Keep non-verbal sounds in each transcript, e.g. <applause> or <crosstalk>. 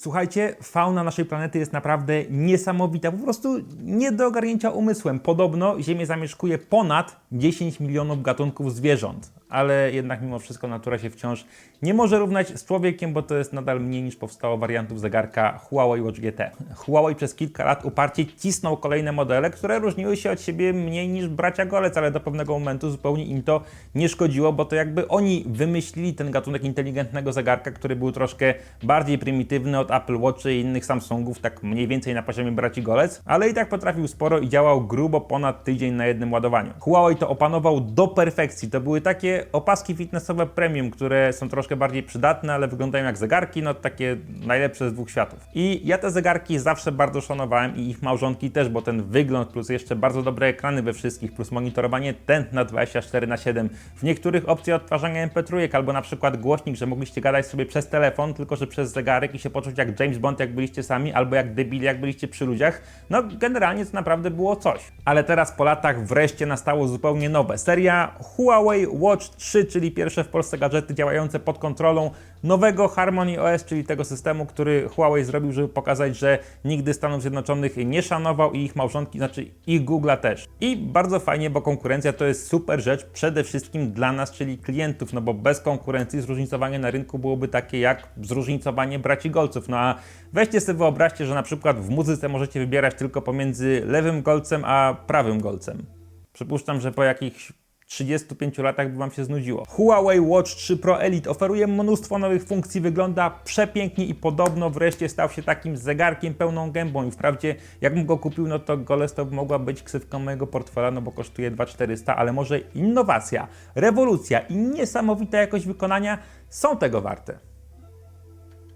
Słuchajcie, fauna naszej planety jest naprawdę niesamowita, po prostu nie do ogarnięcia umysłem. Podobno Ziemię zamieszkuje ponad 10 milionów gatunków zwierząt, ale jednak mimo wszystko natura się wciąż nie może równać z człowiekiem, bo to jest nadal mniej niż powstało wariantów zegarka Huawei Watch GT. Huawei przez kilka lat uparcie cisnął kolejne modele, które różniły się od siebie mniej niż bracia Golec, ale do pewnego momentu zupełnie im to nie szkodziło, bo to jakby oni wymyślili ten gatunek inteligentnego zegarka, który był troszkę bardziej prymitywny od Apple Watch i innych Samsungów, tak mniej więcej na poziomie braci Golec, ale i tak potrafił sporo i działał grubo ponad tydzień na jednym ładowaniu. Huawei to opanował do perfekcji. To były takie opaski fitnessowe premium, które są troszkę bardziej przydatne, ale wyglądają jak zegarki, no takie najlepsze z dwóch światów. I ja te zegarki zawsze bardzo szanowałem i ich małżonki też, bo ten wygląd plus jeszcze bardzo dobre ekrany we wszystkich, plus monitorowanie tętna 24 na 7 W niektórych opcja odtwarzania MP3 albo na przykład głośnik, że mogliście gadać sobie przez telefon, tylko że przez zegarek i się poczuć jak James Bond, jak byliście sami, albo jak debili, jak byliście przy ludziach. No generalnie to naprawdę było coś. Ale teraz po latach wreszcie nastało zupełnie nowe. Seria Huawei Watch 3, czyli pierwsze w Polsce gadżety działające pod kontrolą nowego Harmony OS, czyli tego systemu, który Huawei zrobił, żeby pokazać, że nigdy Stanów Zjednoczonych nie szanował i ich małżonki, znaczy ich Google'a też. I bardzo fajnie, bo konkurencja to jest super rzecz przede wszystkim dla nas, czyli klientów, no bo bez konkurencji zróżnicowanie na rynku byłoby takie jak zróżnicowanie braci golców. No a weźcie sobie wyobraźcie, że na przykład w muzyce możecie wybierać tylko pomiędzy lewym golcem a prawym golcem. Przypuszczam, że po jakichś 35 latach by Wam się znudziło. Huawei Watch 3 Pro Elite oferuje mnóstwo nowych funkcji, wygląda przepięknie i podobno wreszcie stał się takim zegarkiem pełną gębą. I wprawdzie, jakbym go kupił, no to Goles to by mogła być ksywką mojego portfela, no bo kosztuje 2400, ale może innowacja, rewolucja i niesamowita jakość wykonania są tego warte.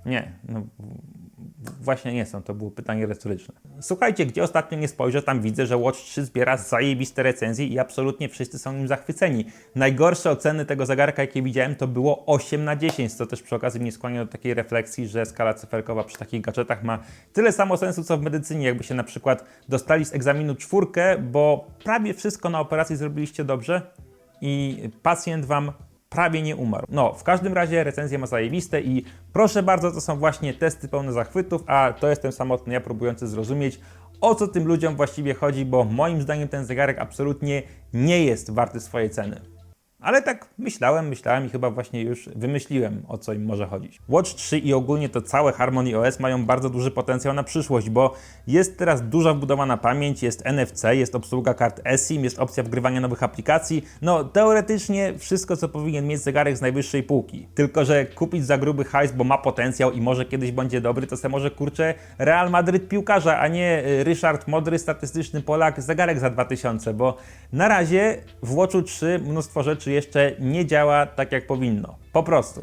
Nie, no Właśnie nie są, to było pytanie retoryczne. Słuchajcie, gdzie ostatnio nie spojrzę, tam widzę, że Watch 3 zbiera zajebiste recenzje i absolutnie wszyscy są nim zachwyceni. Najgorsze oceny tego zegarka, jakie widziałem, to było 8 na 10, co też przy okazji mnie skłania do takiej refleksji, że skala cyferkowa przy takich gadżetach ma tyle samo sensu, co w medycynie, jakby się na przykład dostali z egzaminu czwórkę, bo prawie wszystko na operacji zrobiliście dobrze i pacjent Wam prawie nie umarł. No, w każdym razie recenzje ma zajebiste i proszę bardzo, to są właśnie testy pełne zachwytów, a to jestem samotny ja próbujący zrozumieć, o co tym ludziom właściwie chodzi, bo moim zdaniem ten zegarek absolutnie nie jest warty swojej ceny. Ale tak myślałem, myślałem i chyba właśnie już wymyśliłem, o co im może chodzić. Watch 3 i ogólnie to całe Harmony OS mają bardzo duży potencjał na przyszłość, bo jest teraz duża wbudowana pamięć, jest NFC, jest obsługa kart eSIM, jest opcja wgrywania nowych aplikacji. No, teoretycznie wszystko, co powinien mieć zegarek z najwyższej półki. Tylko, że kupić za gruby hajs, bo ma potencjał i może kiedyś będzie dobry, to se może kurczę Real Madryt piłkarza, a nie y, Ryszard Modry, statystyczny Polak, zegarek za 2000, bo na razie w Watchu 3 mnóstwo rzeczy jeszcze nie działa tak jak powinno. Po prostu.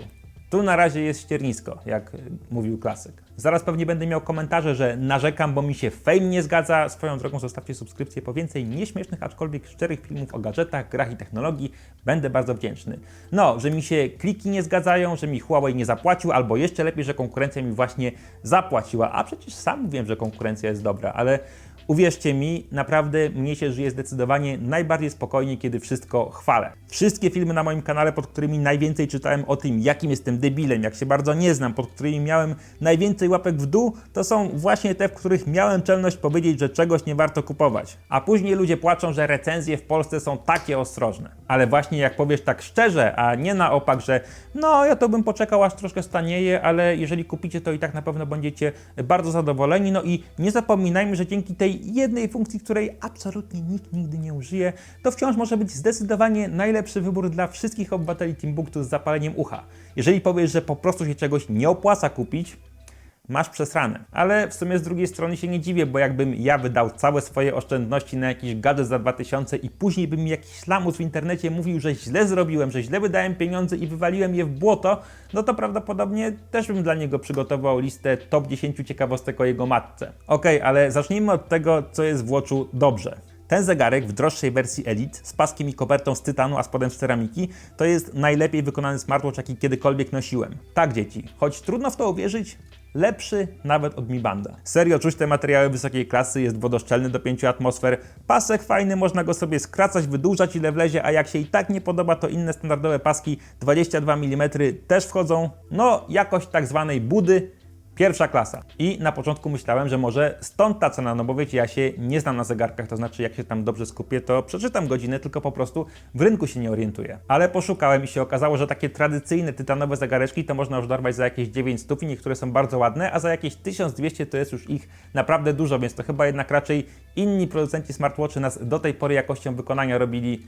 Tu na razie jest ściernisko, jak mówił klasyk. Zaraz pewnie będę miał komentarze, że narzekam, bo mi się fame nie zgadza. Swoją drogą zostawcie subskrypcję po więcej nieśmiesznych, aczkolwiek szczerych filmów o gadżetach, grach i technologii. Będę bardzo wdzięczny. No, że mi się kliki nie zgadzają, że mi Huawei nie zapłacił, albo jeszcze lepiej, że konkurencja mi właśnie zapłaciła. A przecież sam wiem, że konkurencja jest dobra, ale Uwierzcie mi, naprawdę mnie się żyje zdecydowanie najbardziej spokojnie, kiedy wszystko chwalę. Wszystkie filmy na moim kanale, pod którymi najwięcej czytałem o tym, jakim jestem debilem, jak się bardzo nie znam, pod którymi miałem najwięcej łapek w dół, to są właśnie te, w których miałem czelność powiedzieć, że czegoś nie warto kupować. A później ludzie płaczą, że recenzje w Polsce są takie ostrożne. Ale właśnie jak powiesz tak szczerze, a nie na opak, że no ja to bym poczekał aż troszkę stanieje, ale jeżeli kupicie to i tak na pewno będziecie bardzo zadowoleni. No i nie zapominajmy, że dzięki tej jednej funkcji, której absolutnie nikt nigdy nie użyje, to wciąż może być zdecydowanie najlepszy wybór dla wszystkich obywateli Timbuktu z zapaleniem ucha. Jeżeli powiesz, że po prostu się czegoś nie opłaca kupić, masz przesrane. Ale w sumie z drugiej strony się nie dziwię, bo jakbym ja wydał całe swoje oszczędności na jakiś gadżet za 2000 i później by mi jakiś lamus w internecie mówił, że źle zrobiłem, że źle wydałem pieniądze i wywaliłem je w błoto, no to prawdopodobnie też bym dla niego przygotował listę top 10 ciekawostek o jego matce. Okej, ale zacznijmy od tego, co jest w Watchu dobrze. Ten zegarek w droższej wersji Elite z paskiem i kopertą z tytanu, a spodem z ceramiki, to jest najlepiej wykonany smartwatch, jaki kiedykolwiek nosiłem. Tak, dzieci, choć trudno w to uwierzyć, lepszy nawet od Mi Banda. Serio czuć te materiały wysokiej klasy, jest wodoszczelny do 5 atmosfer, pasek fajny, można go sobie skracać, wydłużać ile wlezie, a jak się i tak nie podoba, to inne standardowe paski 22 mm też wchodzą. No, jakość tak zwanej budy Pierwsza klasa. I na początku myślałem, że może stąd ta cena, no bo wiecie, ja się nie znam na zegarkach, to znaczy jak się tam dobrze skupię, to przeczytam godzinę, tylko po prostu w rynku się nie orientuję. Ale poszukałem i się okazało, że takie tradycyjne tytanowe zegareczki to można już dorwać za jakieś 900 i niektóre są bardzo ładne, a za jakieś 1200 to jest już ich naprawdę dużo, więc to chyba jednak raczej inni producenci smartwatchy nas do tej pory jakością wykonania robili yy,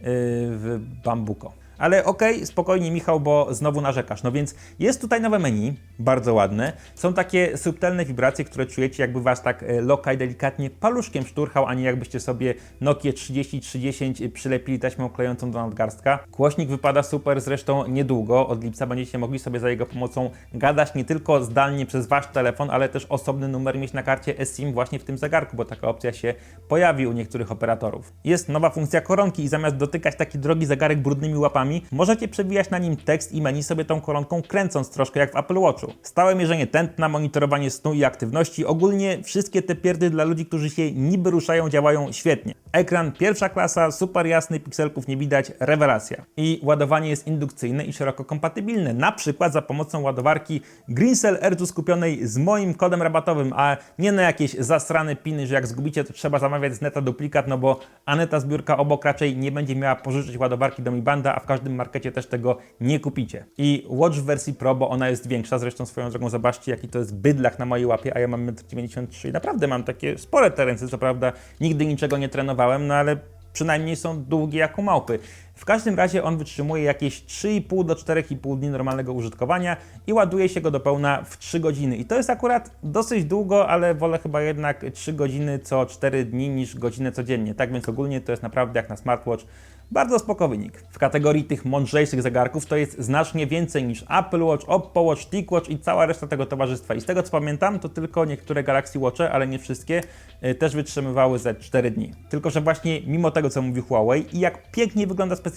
w Bambuko. Ale okej, spokojnie Michał, bo znowu narzekasz. No więc jest tutaj nowe menu, bardzo ładne. Są takie subtelne wibracje, które czujecie jakby was tak e, lokaj delikatnie paluszkiem szturchał, a nie jakbyście sobie Nokia 3030 przylepili taśmą klejącą do nadgarstka. Głośnik wypada super, zresztą niedługo, od lipca będziecie mogli sobie za jego pomocą gadać nie tylko zdalnie przez wasz telefon, ale też osobny numer mieć na karcie eSIM właśnie w tym zegarku, bo taka opcja się pojawi u niektórych operatorów. Jest nowa funkcja koronki i zamiast dotykać taki drogi zegarek brudnymi łapami, możecie przewijać na nim tekst i menu sobie tą koronką kręcąc troszkę jak w Apple Watchu. Stałe mierzenie tętna, monitorowanie snu i aktywności, ogólnie wszystkie te pierdy dla ludzi, którzy się niby ruszają, działają świetnie. Ekran pierwsza klasa, super jasny, pikselków nie widać, rewelacja. I ładowanie jest indukcyjne i szeroko kompatybilne, na przykład za pomocą ładowarki Greencell R2 skupionej z moim kodem rabatowym, a nie na jakieś zasrane piny, że jak zgubicie to trzeba zamawiać z neta duplikat, no bo Aneta zbiórka obok raczej nie będzie miała pożyczyć ładowarki do Mi Banda, a w każdym markecie też tego nie kupicie. I Watch w wersji Pro, bo ona jest większa, zresztą swoją drogą zobaczcie jaki to jest bydlak na mojej łapie, a ja mam 1,93 m i naprawdę mam takie spore te ręce, co prawda nigdy niczego nie trenowałem, no ale przynajmniej są długie jak małpy. W każdym razie on wytrzymuje jakieś 3,5 do 4,5 dni normalnego użytkowania i ładuje się go do pełna w 3 godziny. I to jest akurat dosyć długo, ale wolę chyba jednak 3 godziny co 4 dni niż godzinę codziennie. Tak więc ogólnie to jest naprawdę jak na smartwatch bardzo spoko wynik. W kategorii tych mądrzejszych zegarków to jest znacznie więcej niż Apple Watch, Oppo Watch, TicWatch i cała reszta tego towarzystwa. I z tego co pamiętam, to tylko niektóre Galaxy Watche, ale nie wszystkie, y, też wytrzymywały ze 4 dni. Tylko, że właśnie mimo tego, co mówi Huawei i jak pięknie wygląda specyfikacja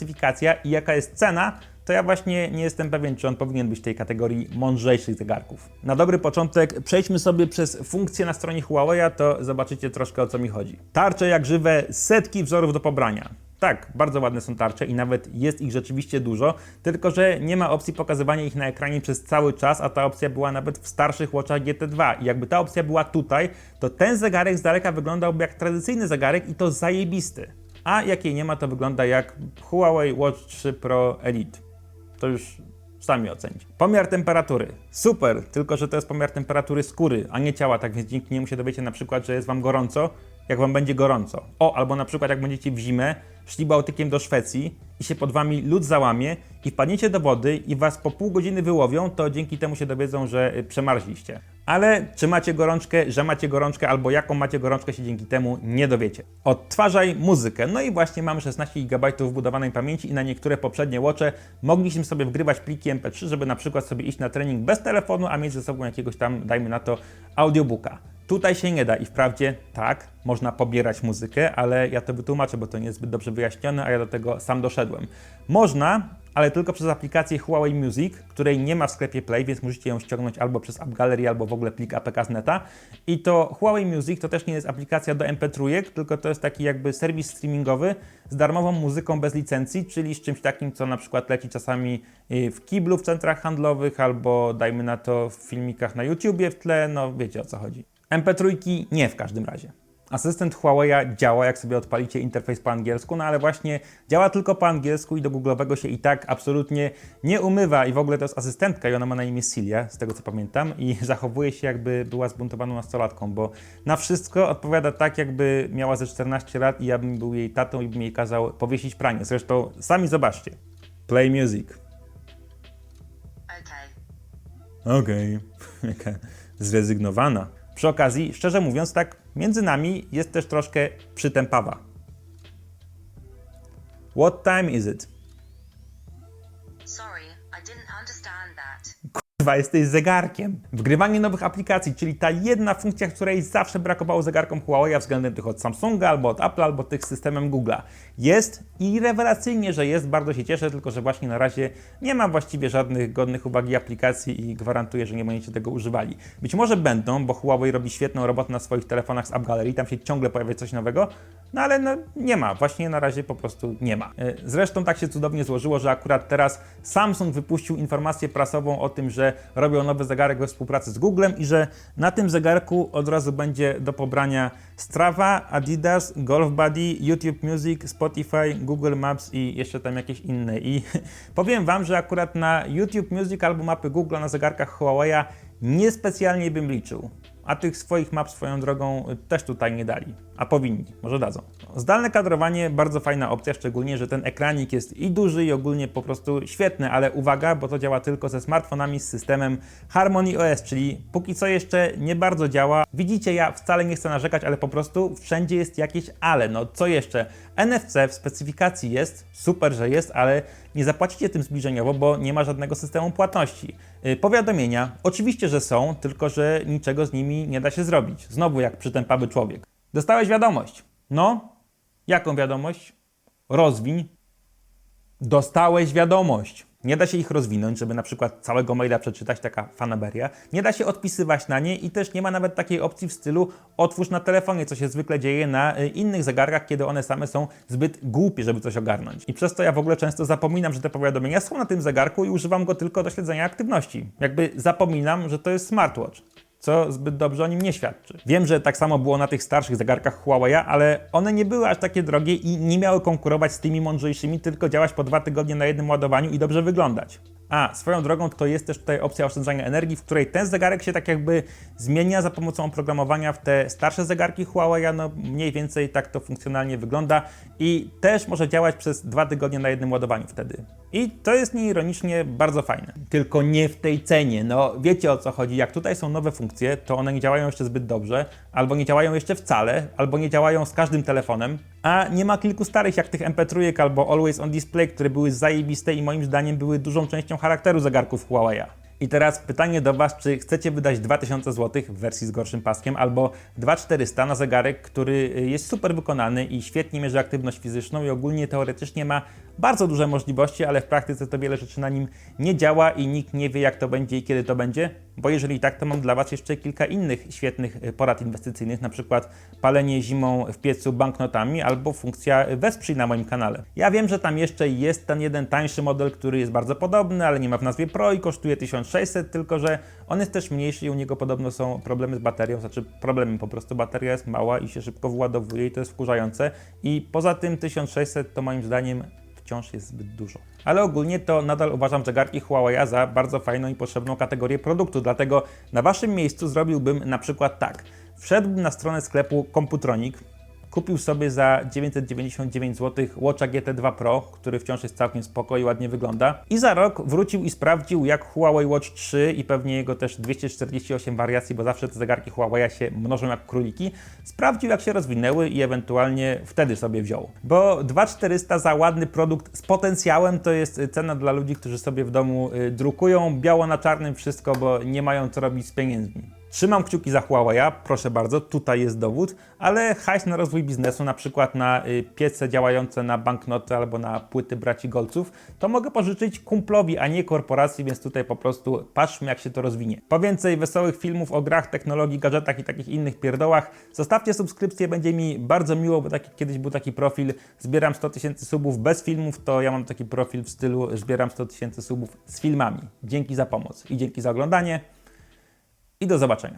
i jaka jest cena, to ja właśnie nie jestem pewien, czy on powinien być w tej kategorii mądrzejszych zegarków. Na dobry początek przejdźmy sobie przez funkcje na stronie Huawei, to zobaczycie troszkę o co mi chodzi. Tarcze jak żywe, setki wzorów do pobrania. Tak, bardzo ładne są tarcze i nawet jest ich rzeczywiście dużo, tylko że nie ma opcji pokazywania ich na ekranie przez cały czas, a ta opcja była nawet w starszych Watchach GT2 i jakby ta opcja była tutaj, to ten zegarek z daleka wyglądałby jak tradycyjny zegarek i to zajebisty. A jak jej nie ma, to wygląda jak Huawei Watch 3 Pro Elite. To już sami ocencie. Pomiar temperatury. Super, tylko że to jest pomiar temperatury skóry, a nie ciała, tak więc dzięki niemu się dowiecie na przykład, że jest Wam gorąco, jak Wam będzie gorąco. O, albo na przykład jak będziecie w zimę szli Bałtykiem do Szwecji i się pod Wami lód załamie i wpadniecie do wody i Was po pół godziny wyłowią, to dzięki temu się dowiedzą, że y, przemarzliście. Ale czy macie gorączkę, że macie gorączkę, albo jaką macie gorączkę się dzięki temu nie dowiecie. Odtwarzaj muzykę. No i właśnie mamy 16 GB wbudowanej pamięci i na niektóre poprzednie łocze mogliśmy sobie wgrywać pliki MP3, żeby na przykład sobie iść na trening bez telefonu, a mieć ze sobą jakiegoś tam, dajmy na to, audiobooka. Tutaj się nie da i wprawdzie tak, można pobierać muzykę, ale ja to wytłumaczę, bo to nie jest zbyt dobrze wyjaśnione, a ja do tego sam doszedłem. Można, ale tylko przez aplikację Huawei Music, której nie ma w sklepie Play, więc musicie ją ściągnąć albo przez App Gallery, albo w ogóle plik APK z neta. I to Huawei Music to też nie jest aplikacja do MP3, tylko to jest taki jakby serwis streamingowy z darmową muzyką bez licencji, czyli z czymś takim, co na przykład leci czasami y, w kiblu w centrach handlowych, albo dajmy na to w filmikach na YouTubie w tle, no wiecie o co chodzi. MP3 nie w każdym razie. Asystent Huawei działa, jak sobie odpalicie interfejs po angielsku, no ale właśnie działa tylko po angielsku i do Google'owego się i tak absolutnie nie umywa i w ogóle to jest asystentka i ona ma na imię Cilia, z tego co pamiętam i <laughs> zachowuje się jakby była zbuntowaną nastolatką, bo na wszystko odpowiada tak, jakby miała ze 14 lat i ja bym był jej tatą i bym jej kazał powiesić pranie. Zresztą sami zobaczcie. Play music. Okay. Okej, <laughs> jaka zrezygnowana. Przy okazji, szczerze mówiąc, tak między nami jest też troszkę przytępawa. What time is it? Sorry, I didn't understand that. Kurwa, jesteś zegarkiem. Wgrywanie nowych aplikacji, czyli ta jedna funkcja, której zawsze brakowało zegarkom Huawei względem tych od Samsunga, albo od Apple, albo tych z systemem Google'a. Jest i rewelacyjnie, że jest, bardzo się cieszę, tylko że właśnie na razie nie ma właściwie żadnych godnych uwagi aplikacji i gwarantuję, że nie będziecie tego używali. Być może będą, bo Huawei robi świetną robotę na swoich telefonach z App Gallery, tam się ciągle pojawia coś nowego, no ale no, nie ma, właśnie na razie po prostu nie ma. E, Zresztą tak się cudownie złożyło, że akurat teraz Samsung wypuścił informację prasową o tym, że robią nowy zegarek we współpracy z Googlem i że na tym zegarku od razu będzie do pobrania Strava, Adidas, Golf Buddy, YouTube Music, Spotify, Google Maps i jeszcze tam jakieś inne. I <laughs> powiem Wam, że akurat na YouTube Music albo mapy Google na zegarkach Huawei'a niespecjalnie bym liczył. A tych swoich map swoją drogą y, też tutaj nie dali. A powinni, może dadzą. Zdalne kadrowanie bardzo fajna opcja, szczególnie, że ten ekranik jest i duży, i ogólnie po prostu świetny, ale uwaga, bo to działa tylko ze smartfonami z systemem Harmony OS, czyli póki co jeszcze nie bardzo działa. Widzicie, ja wcale nie chcę narzekać, ale po prostu wszędzie jest jakieś ale. No co jeszcze? NFC w specyfikacji jest, super, że jest, ale nie zapłacicie tym zbliżeniowo, bo nie ma żadnego systemu płatności. Yy, Powiadomienia, oczywiście, że są, tylko że niczego z nimi nie da się zrobić. Znowu jak przytępawy człowiek. Dostałeś wiadomość. No, jaką wiadomość? Rozwiń. Dostałeś wiadomość. Nie da się ich rozwinąć, żeby na przykład całego maila przeczytać, taka fanaberia. Nie da się odpisywać na nie i też nie ma nawet takiej opcji w stylu otwórz na telefonie, co się zwykle dzieje na y, innych zegarkach, kiedy one same są zbyt głupie, żeby coś ogarnąć. I przez to ja w ogóle często zapominam, że te powiadomienia są na tym zegarku i używam go tylko do śledzenia aktywności. Jakby zapominam, że to jest smartwatch co zbyt dobrze o nim nie świadczy. Wiem, że tak samo było na tych starszych zegarkach Huawei'a, ale one nie były aż takie drogie i nie miały konkurować z tymi mądrzejszymi, tylko działać po dwa tygodnie na jednym ładowaniu i dobrze wyglądać. A, swoją drogą to jest też tutaj opcja oszczędzania energii, w której ten zegarek się tak jakby zmienia za pomocą oprogramowania w te starsze zegarki Huawei, no mniej więcej tak to funkcjonalnie wygląda i też może działać przez dwa tygodnie na jednym ładowaniu wtedy. I to jest nieironicznie bardzo fajne. Tylko nie w tej cenie. No wiecie o co chodzi. Jak tutaj są nowe funkcje, to one nie działają jeszcze zbyt dobrze, albo nie działają jeszcze wcale, albo nie działają z każdym telefonem, a nie ma kilku starych jak tych MP3 albo Always on Display, które były zajebiste i moim zdaniem były dużą częścią charakteru zegarków Huawei'a. I teraz pytanie do Was, czy chcecie wydać 2000 zł w wersji z gorszym paskiem albo 2400 na zegarek, który y, jest super wykonany i świetnie mierzy aktywność fizyczną i ogólnie teoretycznie ma bardzo duże możliwości, ale w praktyce to wiele rzeczy na nim nie działa i nikt nie wie jak to będzie i kiedy to będzie, bo jeżeli tak, to mam dla Was jeszcze kilka innych świetnych y, porad inwestycyjnych, na przykład palenie zimą w piecu banknotami albo funkcja wesprzyj na moim kanale. Ja wiem, że tam jeszcze jest ten jeden tańszy model, który jest bardzo podobny, ale nie ma w nazwie Pro i kosztuje 1600, tylko że on jest też mniejszy i u niego podobno są problemy z baterią, znaczy problemem po prostu bateria jest mała i się szybko wyładowuje i to jest wkurzające i poza tym 1600 to moim zdaniem wciąż jest zbyt dużo. Ale ogólnie to nadal uważam zegarki Huawei za bardzo fajną i potrzebną kategorię produktu, dlatego na Waszym miejscu zrobiłbym na przykład tak. Wszedłbym na stronę sklepu Computronic, kupił sobie za 999 zł Watcha GT2 Pro, który wciąż jest całkiem spoko i ładnie wygląda. I za rok wrócił i sprawdził, jak Huawei Watch 3 i pewnie jego też 248 wariacji, bo zawsze te zegarki Huawei się mnożą jak króliki. Sprawdził, jak się rozwinęły i ewentualnie wtedy sobie wziął. Bo 2400 za ładny produkt z potencjałem to jest cena dla ludzi, którzy sobie w domu y, drukują biało na czarnym wszystko, bo nie mają co robić z pieniędzmi. Trzymam kciuki za Huawei'a, proszę bardzo, tutaj jest dowód, ale hajs na rozwój biznesu, na przykład na y, piece działające na banknoty albo na płyty braci Golców, to mogę pożyczyć kumplowi, a nie korporacji, więc tutaj po prostu patrzmy jak się to rozwinie. Po więcej wesołych filmów o grach, technologii, gadżetach i takich innych pierdołach, zostawcie subskrypcję, będzie mi bardzo miło, bo taki, kiedyś był taki profil, zbieram 100 tysięcy subów bez filmów, to ja mam taki profil w stylu zbieram 100 tysięcy subów z filmami. Dzięki za pomoc i dzięki za oglądanie i do zobaczenia.